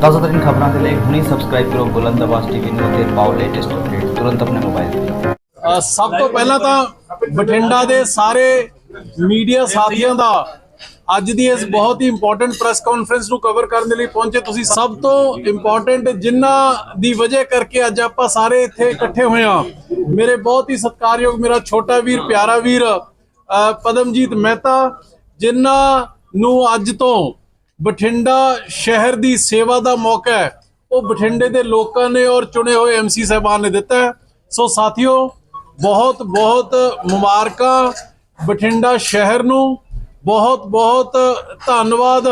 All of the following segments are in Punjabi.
ਤਾਜ਼ਾ ਖਬਰਾਂ ਦੇ ਲਈ ਹੁਣੇ ਸਬਸਕ੍ਰਾਈਬ ਕਰੋ ਬੁਲੰਦ ਆਵਾਜ਼ ਟੀਵੀ ਨੂੰ ਅਤੇ ਪਾਓ ਲੇਟੈਸਟ ਅਪਡੇਟ ਤੁਰੰਤ ਆਪਣੇ ਮੋਬਾਈਲ ਤੇ। ਅ, ਸਭ ਤੋਂ ਪਹਿਲਾਂ ਤਾਂ ਬਠਿੰਡਾ ਦੇ ਸਾਰੇ ਮੀਡੀਆ ਸਾਥੀਆਂ ਦਾ ਅੱਜ ਦੀ ਇਸ ਬਹੁਤ ਹੀ ਇੰਪੋਰਟੈਂਟ ਪ੍ਰੈਸ ਕਾਨਫਰੰਸ ਨੂੰ ਕਵਰ ਕਰਨ ਦੇ ਲਈ ਪਹੁੰਚੇ। ਤੁਸੀਂ ਸਭ ਤੋਂ ਇੰਪੋਰਟੈਂਟ ਜਿਨ੍ਹਾਂ ਦੀ ਵਜ੍ਹਾ ਕਰਕੇ ਅੱਜ ਆਪਾਂ ਸਾਰੇ ਇੱਥੇ ਇਕੱਠੇ ਹੋਏ ਆ ਮੇਰੇ ਬਹੁਤ ਹੀ ਸਤਿਕਾਰਯੋਗ ਮੇਰਾ ਛੋਟਾ ਵੀਰ ਪਿਆਰਾ ਵੀਰ ਅ, ਪਦਮਜੀਤ ਮਹਿਤਾ ਜਿਨ੍ਹਾਂ ਨੂੰ ਅੱਜ ਤੋਂ ਬਠਿੰਡਾ ਸ਼ਹਿਰ ਦੀ ਸੇਵਾ ਦਾ ਮੌਕਾ ਹੈ। ਉਹ ਬਠਿੰਡੇ ਦੇ ਲੋਕਾਂ ਨੇ ਔਰ ਚੁਣੇ ਹੋਏ ਐਮਸੀ ਸਾਹਿਬਾਨ ਨੇ ਦਿੱਤਾ ਹੈ। ਸੋ ਸਾਥੀਓ, ਬਹੁਤ ਬਹੁਤ ਮੁਬਾਰਕਾਂ ਬਠਿੰਡਾ ਸ਼ਹਿਰ ਨੂੰ। ਬਹੁਤ ਬਹੁਤ ਧੰਨਵਾਦ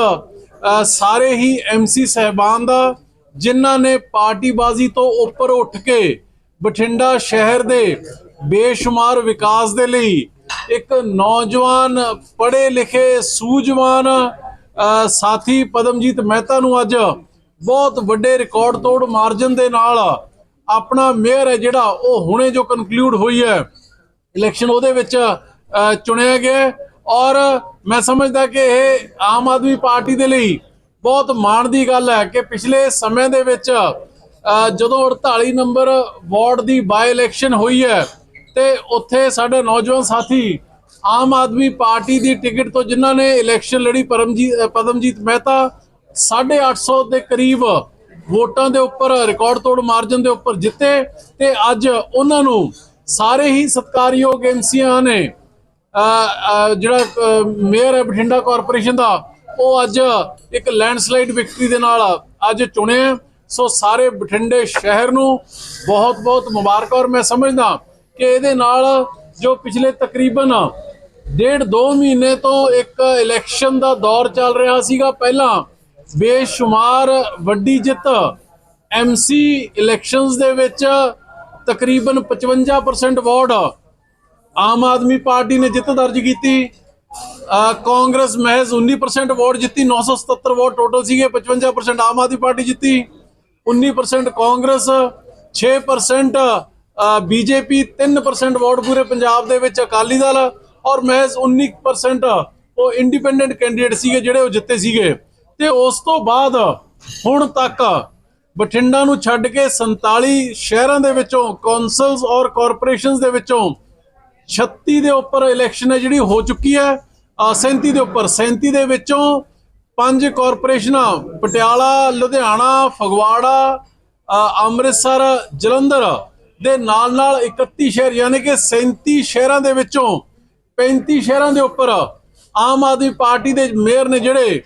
ਸਾਰੇ ਹੀ ਐਮਸੀ ਸਾਹਿਬਾਨ ਦਾ, ਜਿਨ੍ਹਾਂ ਨੇ ਪਾਰਟੀਬਾਜ਼ੀ ਤੋਂ ਉੱਪਰ ਉੱਠ ਕੇ ਬਠਿੰਡਾ ਸ਼ਹਿਰ ਦੇ ਬੇਸ਼ੁਮਾਰ ਵਿਕਾਸ ਦੇ ਲਈ ਇੱਕ ਨੌਜਵਾਨ ਪੜ੍ਹੇ ਲਿਖੇ ਸੂਝਵਾਨ ਸਾਥੀ ਪਦਮਜੀਤ ਮਹਿਤਾ ਨੂੰ ਅੱਜ ਬਹੁਤ ਵੱਡੇ ਰਿਕਾਰਡ ਤੋੜ ਮਾਰਜਨ ਦੇ ਨਾਲ ਆਪਣਾ ਮੇਅਰ ਹੈ ਜਿਹੜਾ, ਉਹ ਹੁਣੇ ਜੋ ਕਨਕਲੂਡ ਹੋਈ ਹੈ ਇਲੈਕਸ਼ਨ ਉਹਦੇ ਵਿੱਚ ਚੁਣਿਆ ਗਿਆ ਔਰ ਮੈਂ ਸਮਝਦਾ ਕਿ ਇਹ ਆਮ ਆਦਮੀ ਪਾਰਟੀ ਦੇ ਲਈ ਬਹੁਤ ਮਾਣ ਦੀ ਗੱਲ ਹੈ ਕਿ ਪਿਛਲੇ ਸਮੇਂ ਦੇ ਵਿੱਚ ਜਦੋਂ 48 ਨੰਬਰ ਵਾਰਡ ਦੀ ਬਾਈ ਇਲੈਕਸ਼ਨ ਹੋਈ ਹੈ, ਤੇ ਉੱਥੇ ਸਾਡੇ ਨੌਜਵਾਨ ਸਾਥੀ ਆਮ ਆਦਮੀ ਪਾਰਟੀ ਦੀ ਟਿਕਟ ਤੋਂ ਜਿਨ੍ਹਾਂ ਨੇ ਇਲੈਕਸ਼ਨ ਲੜੀ ਪਰਮਜੀਤ ਅ, ਪਦਮਜੀਤ ਮਹਿਤਾ 850 ਦੇ ਕਰੀਬ ਵੋਟਾਂ ਦੇ ਉੱਪਰ ਰਿਕਾਰਡ ਤੋੜ ਮਾਰਜਨ ਦੇ ਉੱਪਰ ਜਿੱਤੇ ਤੇ ਅੱਜ ਉਹਨਾਂ ਨੂੰ ਸਾਰੇ ਹੀ ਸਤਕਾਰਯੋਗ ਐਮਸੀਆਂ ਨੇ ਜਿਹੜਾ ਮੇਅਰ ਹੈ ਬਠਿੰਡਾ ਕਾਰਪੋਰੇਸ਼ਨ ਦਾ ਉਹ ਅੱਜ ਇੱਕ ਲੈਂਡਸਲਾਈਡ ਵਿਕਟਰੀ ਦੇ ਨਾਲ ਅੱਜ ਚੁਣਿਆ ਸੋ ਸਾਰੇ ਬਠਿੰਡੇ ਸ਼ਹਿਰ ਨੂੰ ਬਹੁਤ ਬਹੁਤ ਮੁਬਾਰਕ ਔਰ ਮੈਂ ਸਮਝਦਾ ਕਿ ਇਹਦੇ ਨਾਲ ਜੋ ਪਿਛਲੇ ਤਕਰੀਬਨ ਡੇਢ ਦੋ ਮਹੀਨੇ ਤੋਂ ਇੱਕ ਇਲੈਕਸ਼ਨ ਦਾ ਦੌਰ ਚੱਲ ਰਿਹਾ ਸੀਗਾ। ਪਹਿਲਾਂ ਬੇਸ਼ੁਮਾਰ ਵੱਡੀ ਜਿੱਤ ਐਮਸੀ ਇਲੈਕਸ਼ਨਸ ਦੇ ਵਿੱਚ ਤਕਰੀਬਨ 55% ਵੋਟ ਆਮ ਆਦਮੀ ਪਾਰਟੀ ਨੇ ਜਿੱਤ ਦਰਜ ਕੀਤੀ। ਕਾਂਗਰਸ ਮਹਿਜ਼ 19% ਵੋਟ ਜਿੱਤੀ। 977 ਵੋਟ ਟੋਟਲ ਸੀਗੇ 55% ਆਮ ਆਦਮੀ ਪਾਰਟੀ ਜਿੱਤੀ। 19% ਕਾਂਗਰਸ 6% ਬੀਜੇਪੀ 3% ਵੋਟ ਪੂਰੇ ਪੰਜਾਬ ਦੇ ਵਿੱਚ ਅਕਾਲੀ ਦਲ। ਔਰ ਮਹਿਜ਼ 19% ਉਹ ਇੰਡੀਪੈਂਡੈਂਟ ਕੈਂਡੀਡੇਟ ਸੀਗੇ ਜਿਹੜੇ ਉਹ ਜਿੱਤੇ ਸੀਗੇ। ਤੇ ਉਸ ਤੋਂ ਬਾਅਦ ਹੁਣ ਤੱਕ ਬਠਿੰਡਾ ਨੂੰ ਛੱਡ ਕੇ 47 ਸ਼ਹਿਰਾਂ ਦੇ ਵਿੱਚੋਂ ਕੌਂਸਲਸ ਔਰ ਕਾਰਪੋਰੇਸ਼ਨਸ ਦੇ ਵਿੱਚੋਂ 36 ਦੇ ਉੱਪਰ ਇਲੈਕਸ਼ਨ ਹੈ ਜਿਹੜੀ ਹੋ ਚੁੱਕੀ ਹੈ ਅ, 37 ਦੇ ਉੱਪਰ। 37 ਦੇ ਵਿੱਚੋਂ ਪੰਜ ਕਾਰਪੋਰੇਸ਼ਨਾਂ ਪਟਿਆਲਾ ਲੁਧਿਆਣਾ ਫਗਵਾੜਾ ਅੰਮ੍ਰਿਤਸਰ ਜਲੰਧਰ ਦੇ ਨਾਲ ਨਾਲ 31 ਸ਼ਹਿਰ ਯਾਨੀ ਕਿ 37 ਸ਼ਹਿਰਾਂ ਦੇ ਵਿੱਚੋਂ 35 ਸ਼ਹਿਰਾਂ ਦੇ ਉੱਪਰ ਆਮ ਆਦਮੀ ਪਾਰਟੀ ਦੇ ਮੇਅਰ ਨੇ ਜਿਹੜੇ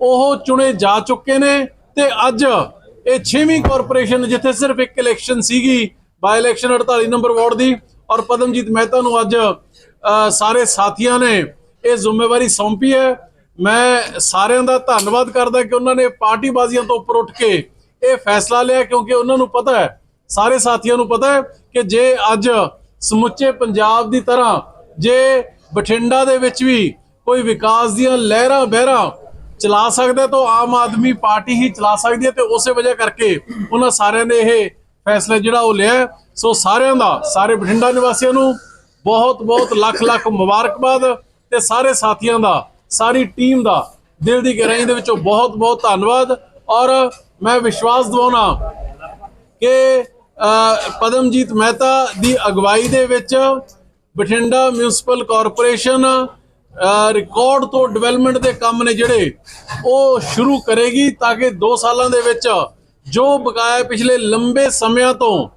ਉਹ ਚੁਣੇ ਜਾ ਚੁੱਕੇ ਨੇ ਤੇ ਅੱਜ ਇਹ 6ਵੀਂ ਕਾਰਪੋਰੇਸ਼ਨ ਜਿੱਥੇ ਸਿਰਫ ਇੱਕ ਇਲੈਕਸ਼ਨ ਸੀਗੀ ਬਾਈ ਇਲੈਕਸ਼ਨ 48 ਨੰਬਰ ਵਾਰਡ ਦੀ, ਔਰ ਪਦਮਜੀਤ ਮਹਿਤਾ ਨੂੰ ਅੱਜ ਸਾਰੇ ਸਾਥੀਆਂ ਨੇ ਇਹ ਜ਼ਿੰਮੇਵਾਰੀ ਸੌਂਪੀ ਹੈ। ਮੈਂ ਸਾਰਿਆਂ ਦਾ ਧੰਨਵਾਦ ਕਰਦਾ ਕਿ ਉਹਨਾਂ ਨੇ ਪਾਰਟੀਬਾਜ਼ੀਆਂ ਤੋਂ ਉੱਪਰ ਉੱਠ ਕੇ ਇਹ ਫੈਸਲਾ ਲਿਆ, ਕਿਉਂਕਿ ਉਹਨਾਂ ਨੂੰ ਪਤਾ ਹੈ, ਸਾਰੇ ਸਾਥੀਆਂ ਨੂੰ ਪਤਾ ਹੈ ਕਿ ਜੇ ਅੱਜ ਸਮੁੱਚੇ ਪੰਜਾਬ ਦੀ ਤਰ੍ਹਾਂ ਜੇ ਬਠਿੰਡਾ ਦੇ ਵਿੱਚ ਵੀ ਕੋਈ ਵਿਕਾਸ ਦੀਆਂ ਲਹਿਰਾਂ ਬਹਿਰਾਂ ਚਲਾ ਸਕਦਾ ਤਾਂ ਆਮ ਆਦਮੀ ਪਾਰਟੀ ਹੀ ਚਲਾ ਸਕਦੀ ਹੈ ਤੇ ਉਸੇ ਵਜ੍ਹਾ ਕਰਕੇ ਉਹਨਾਂ ਸਾਰਿਆਂ ਨੇ ਇਹ ਫੈਸਲਾ ਜਿਹੜਾ ਉਹ ਲਿਆ ਸੋ ਸਾਰਿਆਂ ਦਾ, ਸਾਰੇ ਬਠਿੰਡਾ ਨਿਵਾਸੀਆਂ ਨੂੰ ਬਹੁਤ ਬਹੁਤ ਲੱਖ ਲੱਖ ਮੁਬਾਰਕਬਾਦ ਤੇ ਸਾਰੇ ਸਾਥੀਆਂ ਦਾ, ਸਾਰੀ ਟੀਮ ਦਾ ਦਿਲ ਦੀ ਗਹਿਰਾਈ ਦੇ ਵਿੱਚੋਂ ਬਹੁਤ ਬਹੁਤ ਧੰਨਵਾਦ। ਔਰ ਮੈਂ ਵਿਸ਼ਵਾਸ ਦਿਵਾਉਣਾ ਕਿ ਪਦਮਜੀਤ ਮਹਿਤਾ ਦੀ ਅਗਵਾਈ ਦੇ ਵਿੱਚ ਬਠਿੰਡਾ ਮਿਊਨਿਸਪਲ ਕਾਰਪੋਰੇਸ਼ਨ ਰਿਕਾਰਡ ਤੋਂ ਡਿਵੈਲਪਮੈਂਟ ਦੇ ਕੰਮ ਨੇ ਜਿਹੜੇ, ਉਹ ਸ਼ੁਰੂ ਕਰੇਗੀ ਤਾਂ ਕਿ 2 ਸਾਲਾਂ ਦੇ ਵਿੱਚ ਜੋ ਬਕਾਇਆ ਪਿਛਲੇ ਲੰਬੇ ਸਮਿਆਂ ਤੋਂ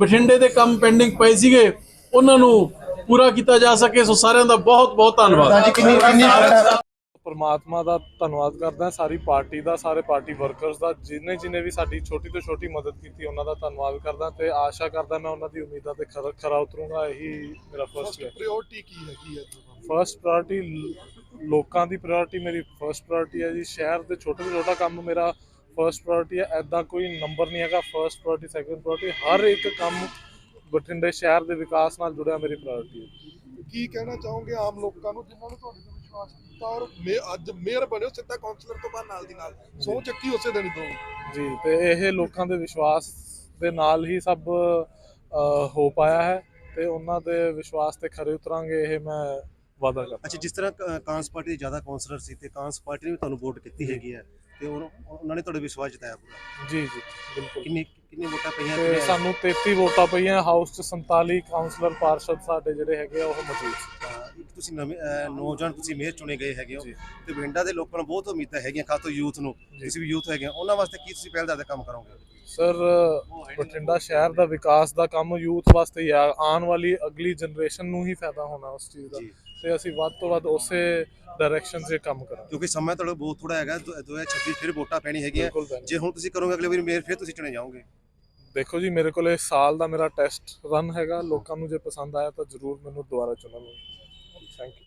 ਬਠਿੰਡੇ ਦੇ ਕੰਮ ਪੈਂਡਿੰਗ ਪਏ ਸੀਗੇ, ਉਹਨਾਂ ਨੂੰ ਪੂਰਾ ਕੀਤਾ ਜਾ ਸਕੇ। ਸੋ ਸਾਰਿਆਂ ਦਾ ਬਹੁਤ ਬਹੁਤ ਧੰਨਵਾਦ ਪਰਮਾਤਮਾ ਦਾ ਧੰਨਵਾਦ ਕਰਦਾ ਸਾਰੀ ਪਾਰਟੀ ਦਾ ਸਾਰੇ ਪਾਰਟੀ ਵਰਕਰਸ ਦਾ ਜਿਨੇ ਜਿਨੇ ਵੀ ਸਾਡੀ ਛੋਟੀ ਤੋਂ ਛੋਟੀ ਮਦਦ ਕੀਤੀ ਉਹਨਾਂ ਦਾ ਧੰਨਵਾਦ ਕਰਦਾ ਤੇ ਆਸ਼ਾ ਕਰਦਾ ਮੈਂ ਉਹਨਾਂ ਦੀ ਉਮੀਦਾਂ ਤੇ ਖਰਾ ਖਰਾ ਉਤਰੂੰਗਾ ਇਹੀ ਮੇਰਾ ਫਰਸਟ ਪ੍ਰਾਇੋਰਟੀ ਕੀ ਹੈਗੀ ਹੈ ਫਰਸਟ ਪ੍ਰਾਇੋਰਟੀ ਲੋਕਾਂ ਦੀ ਪ੍ਰਾਇੋਰਟੀ ਮੇਰੀ ਫਰਸਟ ਪ੍ਰਾਇੋਰਟੀ ਹੈ ਜੀ ਸ਼ਹਿਰ ਦੇ ਛੋਟੇ ਤੋਂ ਛੋਟਾ ਕੰਮ ਮੇਰਾ ਫਰਸਟ ਪ੍ਰਾਇੋਰਟੀ ਹੈ ਐਦਾਂ ਕੋਈ ਨੰਬਰ ਨਹੀਂ ਹੈਗਾ ਫਰਸਟ ਪ੍ਰਾਇੋਰਟੀ ਸੈਕੰਡ ਪ੍ਰਾਇੋਰਟੀ ਹਰ ਇੱਕ ਕੰਮ ਬਠਿੰਡੇ ਸ਼ਹਿਰ ਦੇ ਵਿਕਾਸ ਨਾਲ ਜੁੜਿਆ ਮੇਰੀ ਪ੍ਰਾਇੋਰਟੀ ਹੈ। ਕੀ ਕਹਿਣਾ ਚਾਹੋਗੇ ਆਮ ਲੋਕਾਂ ਨੂੰ ਜਿਨ੍ਹਾਂ ਨੇ ਤੁਹਾਡੇ ਤੇ ਔਰ ਮੇ ਅੱਜ ਮੇਅਰ ਬਣਿਓ ਸਿੱਧਾ ਕਾਉਂਸਲਰ ਤੋਂ ਬਾਅਦ ਨਾਲ ਦੀ ਨਾਲ। ਸੌ ਚੱਕੀ ਉਸੇ ਦਿਨ ਦੋ। ਜੀ ਤੇ ਇਹ ਲੋਕਾਂ ਦੇ ਵਿਸ਼ਵਾਸ ਦੇ ਨਾਲ ਹੀ ਸਭ ਹੋ ਪਾਇਆ ਹੈ ਤੇ ਉਹਨਾਂ ਦੇ ਵਿਸ਼ਵਾਸ ਤੇ ਖਰੇ ਉਤਰਾਂਗੇ ਇਹ ਮੈਂ ਵਾਅਦਾ ਕਰਦਾ। ਅੱਛਾ ਜਿਸ ਤਰ੍ਹਾਂ ਕਾਂਗਰਸ ਪਾਰਟੀ ਦੇ ਜ਼ਿਆਦਾ ਕਾਉਂਸਲਰ ਸੀ ਤੇ ਕਾਂਗਰਸ ਪਾਰਟੀ ਨੇ ਵੀ ਤੁਹਾਨੂੰ ਵੋਟ ਕੀਤੀ ਹੈਗੀ ਹੈ ਤੇ ਉਹ- ਉਹਨਾਂ ਨੇ ਤੁਹਾਡੇ ਵਿਸ਼ਵਾਸ ਜਤਾਇਆ ਪੂਰਾ? ਜੀ ਜੀ ਬਿਲਕੁਲ। ਕਿੰਨੀ ਕਿੰਨੀ ਵੋਟਾਂ ਪਈਆਂ ਤੇ ਸਾਨੂੰ 33 ਵੋਟਾਂ ਪਈਆਂ ਹਾਊਸ 'ਚ 47 ਕਾਉਂਸਲਰ ਪਾਰਸ਼ਦ ਸਾਡੇ ਜਿਹੜੇ ਹੈਗੇ ਆ ਉਹ ਮੌਜੂਦ ਸੀ। ਇੱਕ ਤੁਸੀਂ ਨਵੇਂ ਅਹ, ਨੌਜਵਾਨ ਤੁਸੀਂ ਮੇਅਰ ਚੁਣੇ ਗਏ ਹੈਗੇ ਹੋ ਜੀ। ਤੇ ਬਠਿੰਡਾ ਦੇ ਲੋਕਾਂ ਨੂੰ ਬਹੁਤ ਉਮੀਦਾਂ ਹੈਗੀਆਂ ਖਾਸ ਤੋਂ ਯੂਥ ਨੂੰ ਤੁਸੀਂ ਵੀ ਯੂਥ ਹੈਗੇ ਹੋ, ਉਹਨਾਂ ਵਾਸਤੇ ਕੀ ਤੁਸੀਂ ਪਹਿਲ ਦਾ ਕੰਮ ਕਰੋਗੇ? ਸਰ ਬਠਿੰਡਾ ਸ਼ਹਿਰ ਦਾ ਵਿਕਾਸ ਦਾ ਕੰਮ ਯੂਥ ਵਾਸਤੇ ਹੀ ਆ। ਆਉਣ ਵਾਲੀ ਅਗਲੀ ਜਨਰੇਸ਼ਨ ਨੂੰ ਹੀ ਫਾਇਦਾ ਹੋਣਾ ਉਸ ਚੀਜ਼ ਦਾ। ਜੀ। ਤੇ ਅਸੀਂ ਵੱਧ ਤੋਂ ਵੱਧ ਉਸੇ ਡਾਇਰੈਕਸ਼ਨ 'ਚ ਕੰਮ ਕਰਾਂਗੇ। ਕਿਉਂਕਿ ਸਮਾਂ ਤੁਹਾਡਾ ਬਹੁਤ ਥੋੜਾ ਹੈਗਾ 2026 ਫਿਰ ਵੋਟਾਂ ਪੈਣੀ ਹੈਗੀਆਂ। ਬਿਲਕੁਲ। ਜੇ ਹੁਣ ਤੁਸੀਂ ਕਰੋਗੇ ਅਗਲੇ ਵਾਰੀ ਮੇਅਰ ਫਿਰ ਤੁਸੀਂ ਚੁਣੇ ਜਾਓਗੇ। ਦੇਖੋ ਜੀ ਮੇਰੇ ਕੋਲ ਇਸ ਸਾਲ ਦਾ ਮੇਰਾ ਟੈਸਟ ਰਨ ਹੈਗਾ। ਲੋਕਾਂ ਨੂੰ ਜੇ ਪਸੰਦ ਆਇਆ ਤਾਂ ਜ਼ਰੂਰ ਮੈਨੂੰ ਦੁਬਾਰਾ ਚੁਣਨਗੇ Thank you.